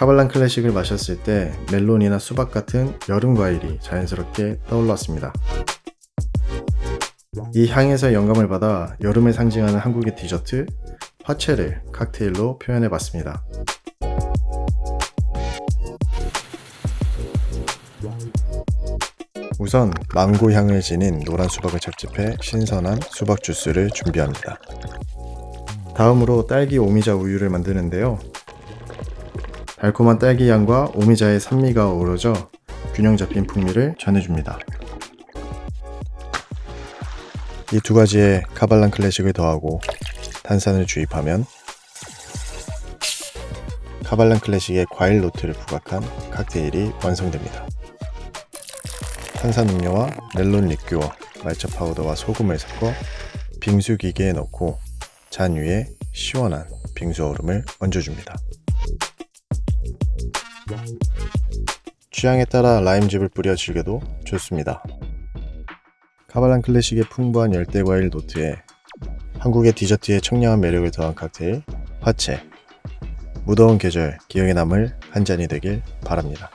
카발란 클래식을 마셨을 때 멜론이나 수박 같은 여름 과일이 자연스럽게 떠올랐습니다. 이 향에서 영감을 받아 여름을 상징하는 한국의 디저트 화채를 칵테일로 표현해 봤습니다. 우선 망고 향을 지닌 노란 수박을 착즙해 신선한 수박 주스를 준비합니다. 다음으로 딸기 오미자 우유를 만드는데요. 달콤한 딸기 향과 오미자의 산미가 어우러져 균형 잡힌 풍미를 전해줍니다. 이 두 가지에 카발란 클래식을 더하고 탄산을 주입하면 카발란 클래식의 과일 노트를 부각한 칵테일이 완성됩니다. 탄산 음료와 멜론 리큐어, 말차 파우더와 소금을 섞어 빙수 기계에 넣고 잔 위에 시원한 빙수 얼음을 얹어줍니다. 취향에 따라 라임즙을 뿌려 즐겨도 좋습니다. 카발란 클래식의 풍부한 열대 과일 노트에 한국의 디저트의 청량한 매력을 더한 칵테일 화채 무더운 계절 기억에 남을 한 잔이 되길 바랍니다.